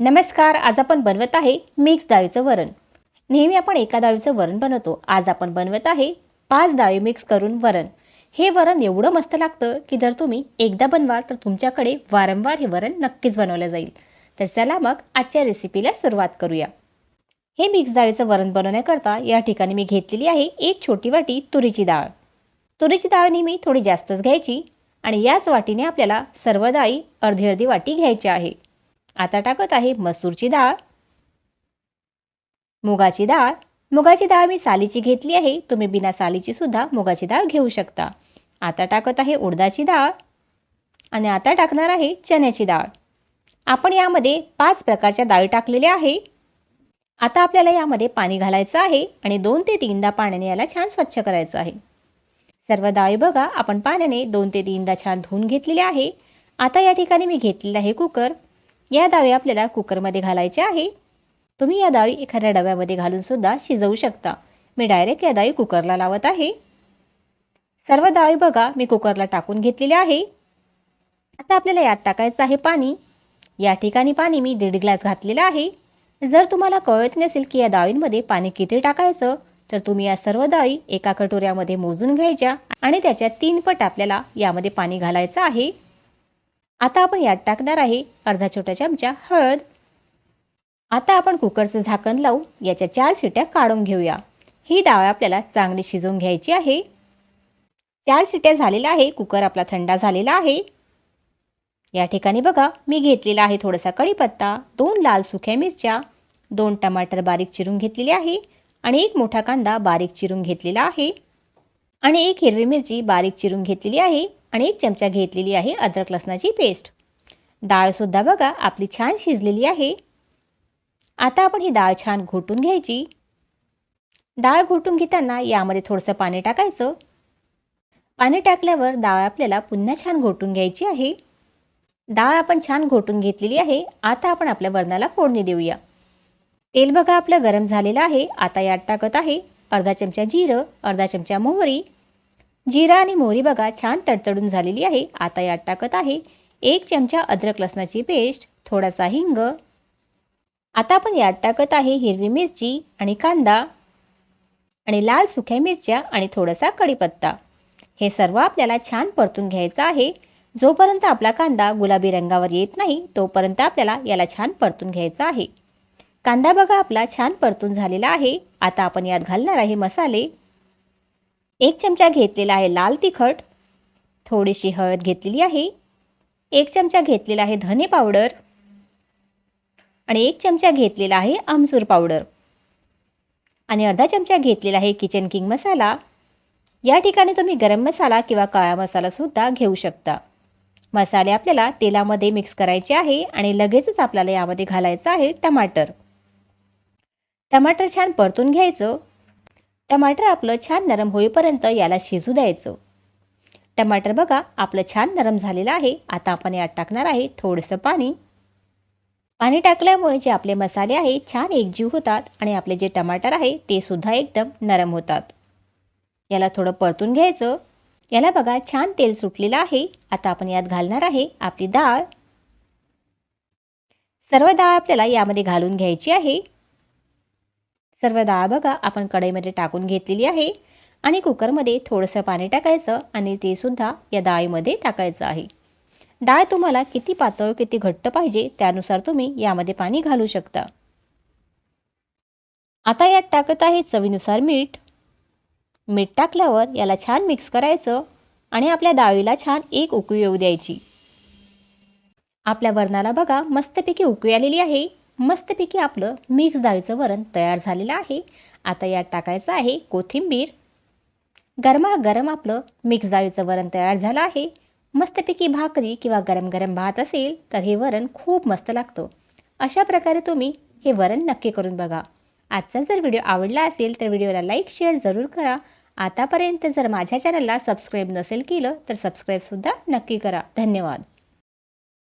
नमस्कार आज आपण बनवत आहे मिक्स डाळीचं वरण. नेहमी आपण एका डाळीचं वरण बनवतो. आज आपण बनवत आहे पाच डाळी मिक्स करून वरण. हे वरण एवढं मस्त लागतं की जर तुम्ही एकदा बनवाल तर तुमच्याकडे वारंवार हे वरण नक्कीच बनवलं जाईल. तर चला मग आजच्या रेसिपीला सुरुवात करूया. हे मिक्स डाळीचं वरण बनवण्याकरता या ठिकाणी मी घेतलेली आहे एक छोटी वाटी तुरीची डाळ. तुरीची डाळ नेहमी थोडी जास्तच घ्यायची आणि याच वाटीने आपल्याला सर्व डाळी अर्धी अर्धी वाटी घ्यायची आहे. आता टाकत आहे मसूरची डाळ. मुगाची डाळ. मुगाची डाळ मी सालीची घेतली आहे. तुम्ही बिना सालीची सुद्धा मुगाची डाळ घेऊ शकता. आता टाकत आहे उडदाची डाळ. आणि आता टाकणार आहे चण्याची डाळ. आपण यामध्ये पाच प्रकारच्या डाळी टाकलेल्या आहे. आता आपल्याला यामध्ये पाणी घालायचं आहे आणि दोन ते तीनदा पाण्याने याला छान स्वच्छ करायचं आहे. सर्व डाळी बघा आपण पाण्याने दोन ते तीनदा छान धुवून घेतलेले आहे. आता या ठिकाणी मी घेतलेलं आहे कुकर. या डाळी आपल्याला कुकरमध्ये घालायच्या आहे. तुम्ही या डाळी एखाद्या डब्यामध्ये घालून सुद्धा शिजवू शकता. मी डायरेक्ट या डाळी कुकरला लावत आहे. सर्व डाळी बघा मी कुकरला टाकून घेतलेले आहे. आता आपल्याला यात टाकायचं आहे पाणी. या ठिकाणी पाणी मी दीड ग्लास घातलेलं आहे. जर तुम्हाला कळत नसेल की या डाळींमध्ये पाणी किती टाकायचं तर तुम्ही या सर्व डाळी एका कटोऱ्यामध्ये मोजून घ्यायच्या आणि त्याच्या तीन पट आपल्याला यामध्ये पाणी घालायचं आहे. आता आपण यात टाकणार आहे अर्धा छोटा चमचा हळद. आता आपण कुकरचं झाकण लावू याच्या चार सिट्या काढून घेऊया. ही डाळ आपल्याला चांगली शिजवून घ्यायची आहे. चार सिट्या झालेल्या आहे कुकर आपला थंडा झालेला आहे. या ठिकाणी बघा मी घेतलेला आहे थोडासा कढीपत्ता दोन लाल सुक्या मिरच्या दोन टमाटर बारीक चिरून घेतलेले आहे आणि एक मोठा कांदा बारीक चिरून घेतलेला आहे. आणि एक हिरवी मिरची बारीक चिरून घेतलेली आहे. आणि एक चमचा घेतलेली आहे अद्रक लसणाची पेस्ट. डाळसुद्धा बघा आपली छान शिजलेली आहे. आता आपण ही डाळ छान घोटून घ्यायची. डाळ घोटून घेताना यामध्ये थोडंसं पाणी टाकायचं. पाणी टाकल्यावर डाळ आपल्याला पुन्हा छान घोटून घ्यायची आहे. डाळ आपण छान घोटून घेतलेली आहे. आता आपण आपल्या वरणाला फोडणी देऊया. तेल बघा आपलं गरम झालेलं आहे. आता यात टाकत आहे अर्धा चमचा जिरं अर्धा चमचा मोहरी जिरा आणि मोहरी बघा छान तडतडून झालेली आहे. आता यात टाकत आहे एक चमचा अद्रक लसणाची पेस्ट थोडासा हिंग. आता आपण यात टाकत आहे हिरवी मिरची आणि कांदा आणि लाल सुक्या मिरच्या आणि थोडासा कढीपत्ता. हे सर्व आपल्याला छान परतून घ्यायचं आहे. जोपर्यंत आपला कांदा गुलाबी रंगावर येत नाही तोपर्यंत आपल्याला याला छान परतून घ्यायचा आहे. कांदा बघा आपला छान परतून झालेला आहे. आता आपण यात घालणार आहे मसाले. एक चमचा घेतलेला आहे लाल तिखट थोडीशी हळद घेतलेली आहे एक चमचा घेतलेला आहे धने पावडर आणि एक चमचा घेतलेला आहे आमचूर पावडर. आणि अर्धा चमचा घेतलेला आहे किचन किंग मसाला या ठिकाणी तुम्ही गरम मसाला किंवा काळा मसालासुद्धा घेऊ शकता. मसाले आपल्याला तेलामध्ये मिक्स करायचे आहे आणि लगेचच आपल्याला यामध्ये घालायचं आहे टमाटर. टमाटर छान परतून घ्यायचं. टमाटर आपलं छान नरम होईपर्यंत याला शिजू द्यायचं. टमाटर बघा आपलं छान नरम झालेलं आहे. आता आपण यात टाकणार आहे थोडंसं पाणी. पाणी टाकल्यामुळे जे आपले मसाले आहे छान एकजीव होतात आणि आपले जे टमाटर आहे ते सुद्धा एकदम नरम होतात. याला थोडं परतून घ्यायचं. याला बघा छान तेल सुटलेलं आहे. आता आपण यात घालणार आहे आपली डाळ. सर्व डाळ आपल्याला यामध्ये घालून घ्यायची आहे. सर्व डाळ बघा आपण कढईमध्ये टाकून घेतलेली आहे आणि कुकरमध्ये थोडंसं पाणी टाकायचं आणि ते सुद्धा या डाळीमध्ये टाकायचं आहे. डाळ तुम्हाला किती पातळ किती घट्ट पाहिजे त्यानुसार तुम्ही यामध्ये पाणी घालू शकता. आता यात टाकत आहे चवीनुसार मीठ. मीठ टाकल्यावर याला छान मिक्स करायचं आणि आपल्या डाळीला छान एक उकळी येऊ द्यायची. आपल्या वरणाला बघा मस्तपैकी उकळी आलेली आहे. मस्तपैकी आपलं मिक्स डाळीचं वरण तयार झालेलं आहे. आता यात टाकायचं आहे कोथिंबीर. गरमागरम आपलं मिक्स डाळीचं वरण तयार झालं आहे. मस्तपैकी भाकरी किंवा गरम गरम भात असेल तर हे वरण खूप मस्त लागतं. अशा प्रकारे तुम्ही हे वरण नक्की करून बघा. आजचा जर व्हिडिओ आवडला असेल तर व्हिडिओला लाईक शेअर जरूर करा. आतापर्यंत जर माझ्या चॅनलला सबस्क्राईब नसेल केलं तर सबस्क्राईबसुद्धा नक्की करा. धन्यवाद.